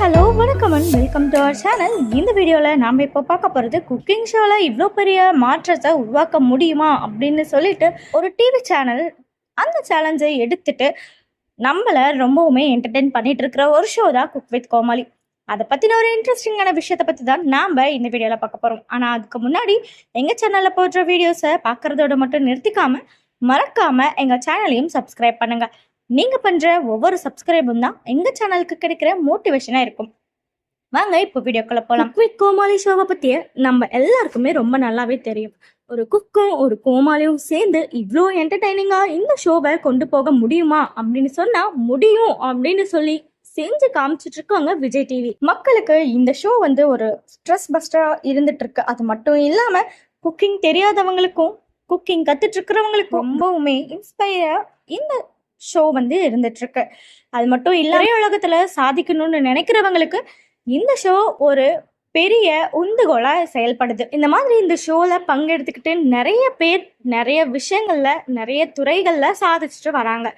Hello வணக்கம் and welcome to our channel இந்த வீடியோவில் நாம் இப்போ பார்க்க போகிறது குக்கிங் ஷோவில் இவ்வளோ பெரிய மாற்றத்தை உருவாக்க முடியுமா அப்படின்னு சொல்லிட்டு ஒரு டிவி சேனல் அந்த சேலஞ்சை எடுத்துட்டு நம்மளை ரொம்பவுமே என்டர்டெயின் பண்ணிட்டு இருக்கிற ஒரு ஷோ தான் குக் வித் கோமாளி. அதை பற்றின ஒரு இன்ட்ரெஸ்டிங்கான விஷயத்தை பற்றி தான் நாம் இந்த வீடியோவில் பார்க்க போகிறோம் ஆனால் அதுக்கு முன்னாடி எங்கள் சேனலில் போடுற வீடியோஸை பார்க்குறதோட மட்டும் நிறுத்திக்காமல் மறக்காமல் எங்கள் சேனலையும் சப்ஸ்கிரைப் பண்ணுங்கள் நீங்கள் பண்ணுற ஒவ்வொரு சப்ஸ்கிரைபும் தான் எங்கள் சேனலுக்கு கிடைக்கிற மோட்டிவேஷனாக இருக்கும். வாங்க இப்போ வீடியோக்குள்ளே போகலாம் குவிக் கோமாளி ஷோவை பற்றிய நம்ம எல்லாருக்குமே ரொம்ப நல்லாவே தெரியும். ஒரு குக்கும் ஒரு கோமாளியும் சேர்ந்து இவ்வளோ என்டர்டைனிங்காக இந்த ஷோவை கொண்டு போக முடியுமா அப்படின்னு சொன்னால் முடியும் அப்படின்னு சொல்லி செஞ்சு காமிச்சிட்டு இருக்காங்க விஜய் டிவி மக்களுக்கு இந்த ஷோ வந்து ஒரு ஸ்ட்ரெஸ் பஸ்டராக இருந்துட்டு இருக்கு அது மட்டும் இல்லாமல் குக்கிங் தெரியாதவங்களுக்கும் குக்கிங் கற்றுட்டு இருக்கிறவங்களுக்கும் ரொம்பவுமே இன்ஸ்பயரா இந்த ஷோ வந்து இருந்துட்டு இருக்கு அது மட்டும் இல்ல உலகத்துல சாதிக்கணும்னு நினைக்கிறவங்களுக்கு இந்த ஷோ ஒரு பெரிய உந்துகோலா செயல்படுது. இந்த மாதிரி இந்த ஷோல பங்கெடுத்துக்கிட்டு நிறைய பேர் நிறைய விஷயங்கள்ல நிறைய துறைகள்ல சாதிச்சுட்டு வராங்க.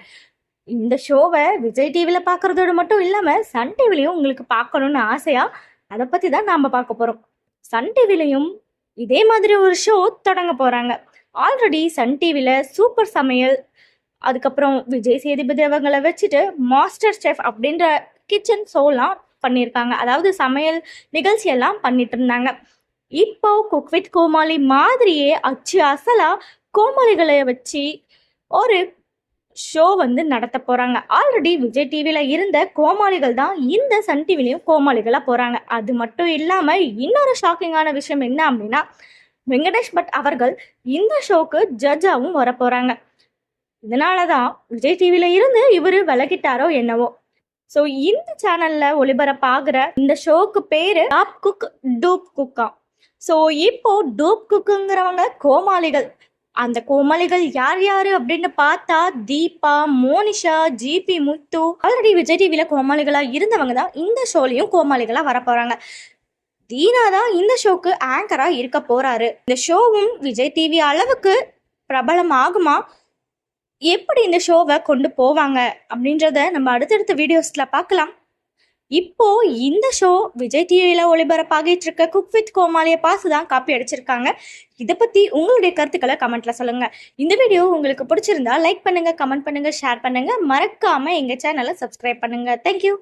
இந்த ஷோவை விஜய் டிவியில் பார்க்குறதோட மட்டும் இல்லாமல் சன் டிவிலையும் உங்களுக்கு பார்க்கணுன்னு ஆசையா? அதை பற்றி தான் நாம் பார்க்க போகிறோம் சன் டிவிலையும் இதே மாதிரி ஒரு ஷோ தொடங்க போகிறாங்க ஆல்ரெடி சன் டிவியில் சூப்பர் சமையல் அதுக்கப்புறம் விஜய் சேதுபதி அவங்களை வச்சுட்டு மாஸ்டர் செஃப் அப்படின்ற கிச்சன் ஷோலாம் பண்ணியிருக்காங்க. அதாவது சமையல் நிகழ்ச்சியெல்லாம் பண்ணிட்டு இருந்தாங்க. இப்போ குக் வித் கோமாளி மாதிரியே அச்சு அசலா கோமாளிகளை வச்சு ஒரு ஷோ வந்து நடத்த போறாங்க. ஆல்ரெடி விஜய் டிவியில் இருந்த கோமாளிகள் தான் இந்த சன் டிவிலையும் கோமாளிகளா போறாங்க. அது மட்டும் இல்லாம இன்னொரு ஷாக்கிங்கான விஷயம் என்ன அப்படின்னா வெங்கடேஷ் பட் அவர்கள் இந்த ஷோக்கு ஜட்ஜாவும் வரப்போகிறாங்க இதனால தான் விஜய் டிவியில் இருந்து இவர் விலகிட்டாரோ என்னவோ. ஸோ இந்த சேனல்ல ஒளிபரப்பாகிற இந்த ஷோக்கு பேரு டாப் குக் டூப் குக்கா ஸோ இப்போ டூப் குக்குங்கிறவங்க கோமாளிகள். அந்த கோமாளிகள் யார் யாரு அப்படின்னு பார்த்தா தீபா மோனிஷா ஜிபி முத்து. ஆல்ரெடி விஜய் டிவியில் கோமாளிகளா இருந்தவங்க தான் இந்த ஷோலையும் கோமாளிகளா வரப்போகிறாங்க தீனா தான் இந்த ஷோக்கு ஆங்கரா இருக்க போறாரு. இந்த ஷோவும் விஜய் டிவி அளவுக்கு பிரபலம் ஆகுமா எப்படி இந்த ஷோவை கொண்டு போவாங்க அப்படின்றத நம்ம அடுத்தடுத்த வீடியோஸில் பார்க்கலாம். இப்போ இந்த ஷோ விஜய் டிவியில் ஒளிபரப்பாகிட்டு இருக்க குக் வித் கோமாளியை பார்த்து தான் காப்பி அடிச்சிருக்காங்க. இதை பற்றி உங்களுடைய கருத்துக்களை கமெண்ட்ல சொல்லுங்க. இந்த வீடியோ உங்களுக்கு பிடிச்சிருந்தா லைக் பண்ணுங்க கமெண்ட் பண்ணுங்க ஷேர் பண்ணுங்க. மறக்காம எங்க சேனலை சப்ஸ்கிரைப் பண்ணுங்க. தேங்க்யூ